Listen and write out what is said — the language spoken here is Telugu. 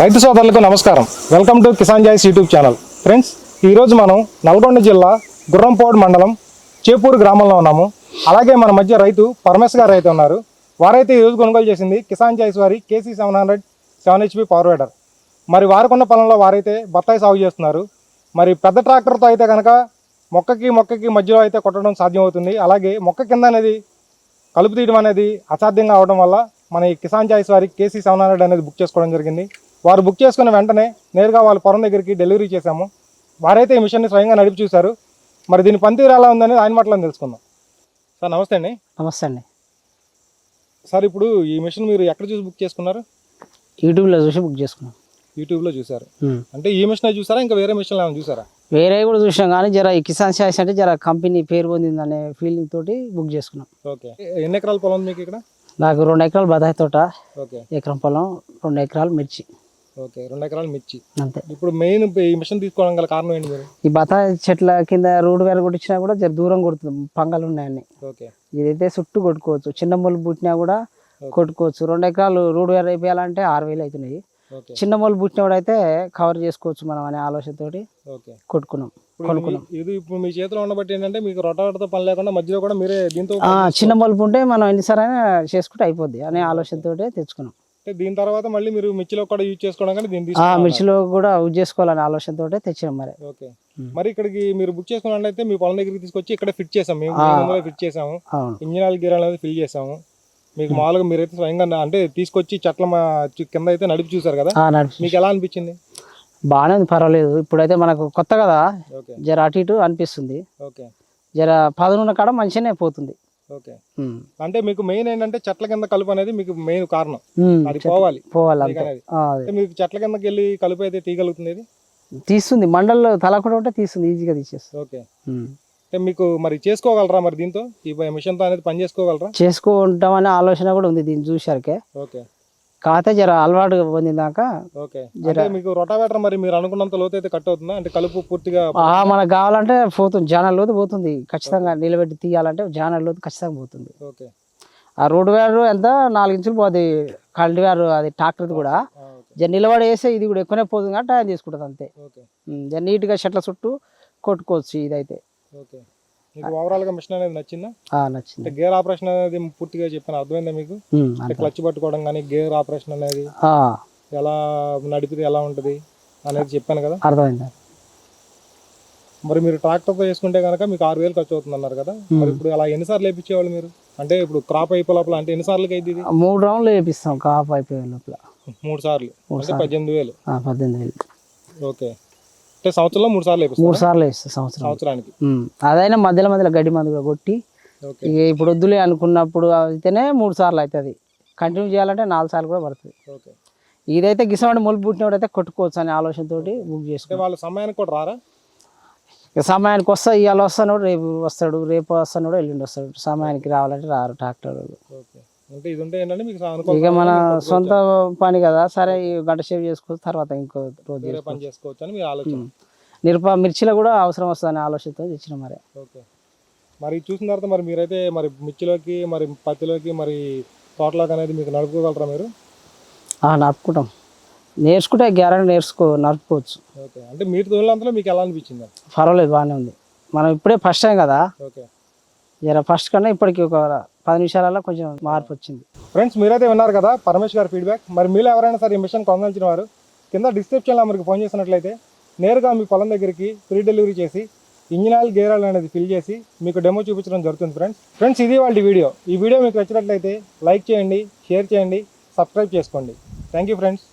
రైతు సోదరులకు నమస్కారం. Welcome to Kisan Joys YouTube channel. Friends ఈరోజు మనం నల్గొండ జిల్లా గుర్రంపోడ్ మండలం చేపూరు గ్రామంలో ఉన్నాము. అలాగే మన మధ్య రైతు పరమేశ్ గారు అయితే ఉన్నారు. వారైతే ఈరోజు కొనుగోలు చేసింది కిసాన్ జాయ్స్ వారి KC seven hundred seven HP power weeder. మరి వారికున్న పొలంలో వారైతే బత్తాయి సాగు చేస్తున్నారు. మరి పెద్ద ట్రాక్టర్తో అయితే కనుక మొక్కకి మొక్కకి మధ్యలో అయితే కొట్టడం సాధ్యమవుతుంది. అలాగే మొక్క కింద అనేది కలుపు తీయడం అనేది అసాధ్యంగా అవడం వల్ల మన ఈ కిసాన్ జాయిస్ వారి కేసీ సెవెన్ హండ్రెడ్ అనేది బుక్ చేసుకోవడం జరిగింది. వారు బుక్ చేసుకున్న వెంటనే నేరుగా వాళ్ళ పొలం దగ్గరికి డెలివరీ చేశాము. వారైతే ఈ మిషన్ని స్వయంగా నడిపి చూశారు. మరి దీని పనితీరు ఎలా ఉందనేది ఆయన మాటలో తెలుసుకుందాం. సార్ నమస్తే అండి. నమస్తే అండి. సార్ ఇప్పుడు ఈ మిషన్ మీరు ఎక్కడ చూసి బుక్ చేసుకున్నారు? యూట్యూబ్లో చూసి బుక్ చేసుకున్నాం. యూట్యూబ్లో చూసారు. అంటే ఈ మిషన్ చూసారా? ఇంకా వేరే మిషన్లు ఏమైనా చూసారా? వేరే కూడా చూసినాం కానీ జర ఈ కిసాన్ చాయిస్ అంటే జర కంపెనీ పేరు పొందిందనే ఫీలింగ్ తోటి బుక్ చేసుకున్నాం. ఓకే. ఎన్ని ఎకరాల పొలం ఉంది మీకు ఇక్కడ? నాకు రెండు ఎకరాలు బత్తాయి తోట ఓకే. ఎకరం పొలం రెండు ఎకరాలు మిర్చి. ఓకే రెండు ఎకరాలు మిర్చి. అంతే. ఇప్పుడు మెయిన్ ఈ మిషన్ తీసుకోవడం గల కారణం ఏంటి మీరు? ఈ బత్తాయి చెట్ల కింద రోడ్డు వేల కొట్టించినా కూడా జర దూరం కొడుతుంది పంగలు ఉన్నాయని ఓకే. ఇదైతే చుట్టూ కొట్టుకోవచ్చు చిన్న మొలు పుట్టినా కూడా కొట్టుకోవచ్చు. రెండు ఎకరాలు రోడ్డు వేల వేయాలంటే ఆరు వేలు అవుతున్నాయి. చిన్న మొలు పుట్టిన కూడా అయితే కవర్ చేసుకోవచ్చు మనం అనే ఆలోచనతోటి ఓకే. కొట్టుకున్నాం ఇప్పుడు ఇది- ఇప్పుడు మీ చేతిలో ఉండబట్టి ఏంటంటే మీకు రొటావటతో పని లేకుండా మధ్యలో కూడా మీరే దీంతో చిన్న మలుపు ఉంటే మనం ఎన్నిసారైనా చేసుకుంటే అయిపోద్ది అనే ఆలోచనతో తెచ్చుకున్నాం. అంటే దీని తర్వాత మళ్ళీ మీరు మిర్చిలో కూడా యూజ్ చేసుకోవడం కానీ దీన్ని ఆ మిర్చిలో కూడా యూజ్ చేసుకోవాలనే ఆలోచనతో తెచ్చినాం మరి. ఓకే. మరి ఇక్కడికి మీరు బుక్ చేసుకున్నట్లయితే మీ పొలం దగ్గరికి తీసుకొచ్చి ఇక్కడ ఫిట్ చేసాం. మేము ఫిట్ చేసాము. ఇంజిన్ ఆయిల్ గీర్ అనేది ఫిల్ చేసాము. మీకు మామూలుగా మీరైతే స్వయంగా అంటే తీసుకొచ్చి చెట్ల కింద అయితే నడిపి చూసారు కదా? మీకు ఎలా అనిపించింది? బాగానే ఉంది పర్వాలేదు. ఇప్పుడైతే మనకు కొత్త కదా? ఓకే. జర అటు ఇటు అనిపిస్తుంది. ఓకే. జర పదనున్న కాడ మంచిగానే పోతుంది. ఓకే. అంటే మీకు మెయిన్ ఏంటంటే చెట్ల కింద కలుపు అనేది మీకు మెయిన్ కారణం. అది పోవాలి. పోవాలి మీకు చెట్ల కిందకి వెళ్ళి కలుపు అయితే తీయగలుగుతుంది తీస్తుంది. మండల్లో తలకుండా ఉంటే తీస్తుంది. ఈజీగా తీసేస్తుంది. ఓకే. అంటే మీకు మరి చేసుకోగలరా మరి దీంతో? ఈ మిషన్తో అనేది పని చేసుకోగలరా? చేసుకుంటామనే ఆలోచన కూడా ఉంది దీన్ని చూసారికే ఓకే. కాకపోతే జర అలవాటు పొందినాక ఓకే. మీకు రొటావేటర్ మరి మీరు అనుకున్నంత లోతు అయితే కట్ అవుతుందా అంటే కలుపు పూర్తిగా ఆ, మనకు కావాలంటే పోతుంది. జానర్ లోతు పోతుంది. ఖచ్చితంగా నిలబెట్టి తీయాలంటే జానర్ లోతు ఖచ్చితంగా పోతుంది. ఓకే. ఆ రోడ్డు వేరు ఎంత? నాలుగు ఇంచులు పోతుంది. కల్టివేర్ అది ట్రాక్టర్ కూడా. జర నిలబడి వేస్తే ఇది కూడా ఎక్కువనే పోతుంది కాబట్టి టైం తీసుకుంటుంది అంతే. జర నీట్గా చెట్ల చుట్టూ కొట్టుకోవచ్చు ఇదైతే. ఓకే. మీకు ఓవరాల్గా మిషన్ అనేది నచ్చిందా? నచ్చింది. గేర్ ఆపరేషన్ అనేది పూర్తిగా చెప్పాను అర్థమైందా మీకు. క్లచ్ పట్టుకోవడం కానీ గేర్ ఆపరేషన్ అనేది ఎలా నడిపితే ఎలా ఉంటుంది అనేది చెప్పాను కదా? అర్థమైంది. మరి మీరు tractor తో చేసుకుంటే కనుక మీకు ఆరు వేలు ఖర్చు అవుతుంది అన్నారు కదా? మరి ఇప్పుడు అలా ఎన్నిసార్లు వేయించేవాళ్ళు మీరు? అంటే ఇప్పుడు క్రాప్ అయిపోయి లోపల అంటే ఎన్నిసార్లకి ఇది? ఆ, మూడు రౌండ్లు వేపిస్తాం కాపు అయిపోయే లోపల. మూడు సార్లు. పద్దెనిమిది వేలు. పద్దెనిమిది వేలు. ఓకే. అంటే సంవత్సరంలో మూడు సార్లు వేపిస్తారు మూడు సార్లు సంవత్సరం సంవత్సరానికి. అదైనా మధ్యలో మధ్యలో గడ్డి మందు కూడా కొట్టి ఇక ఇప్పుడు వద్దులే అనుకున్నప్పుడు అయితేనే మూడు సార్లు అవుతుంది కంటిన్యూ చేయాలంటే నాలుగు సార్లు కూడా పడుతుంది. ఓకే. ఇదైతే గిసవాడి మొలుపు పుట్టినప్పుడు అయితే కొట్టుకోవచ్చు అనే ఆలోచనతో బుక్ చేసుకున్నాం. వాళ్ళ సమయానికి కూడా రారా? ఇక సమయానికి వస్తా ఇవాళ వస్తాడు రేపు వస్తాడు రేపు వస్తాడు ఎల్లుండి వస్తాడు. సమయానికి రావాలంటే రారు ట్రాక్టర్ ఓకే. అంటే ఇది ఉంటే ఏంటంటే మీకు ఇక మన సొంత పని కదా సరే ఈ గంట సేవ్ చేసుకోవచ్చు తర్వాత ఇంకో రోజు వేరే పని చేసుకోవచ్చు అని ఆలోచన. నిరుప మిర్చిలో కూడా అవసరం వస్తుందనే ఆలోచనతో తెచ్చిన మరి. ఓకే. మరి ఇది చూసిన తర్వాత మరి మీరైతే మరి మిర్చిలోకి మరి పత్తిలోకి మరి తోటలోకి అనేది మీకు నడుపుకోగలరా మీరు? ఆ, నడుపుకుంటాం. నేర్చుకుంటే గ్యారెంటీ నేర్చుకో నడుపుకోవచ్చు. ఓకే. అంటే మీరు తోలినంతలో మీకు ఎలా అనిపించింది? పర్వాలేదు బాగానే ఉంది. మనం ఇప్పుడే ఫస్ట్ టైం కదా. ఓకే. జర ఫస్ట్ కన్నా ఇప్పటికి ఒక పది నిమిషాలలో కొంచెం మార్పు వచ్చింది ఫ్రెండ్స్ మీరైతే విన్నారు కదా పరమేష్ గారి ఫీడ్బ్యాక్ మరి మీరు ఎవరైనా సరే ఈ మిషన్ కొనదలిచిన వారు కింద డిస్క్రిప్షన్లో మనకి ఫోన్ చేసినట్లయితే నేరుగా మీ పొలం దగ్గరికి ఫ్రీ డెలివరీ చేసి ఇంజిన్ ఆయిల్ గేర్ ఆయిల్ అనేది ఫిల్ చేసి మీకు డెమో చూపించడం జరుగుతుంది ఫ్రెండ్స్. ఫ్రెండ్స్ ఇది వాళ్ళ వీడియో. ఈ వీడియో మీకు నచ్చినట్లయితే లైక్ చేయండి షేర్ చేయండి సబ్స్క్రైబ్ చేసుకోండి. Thank you friends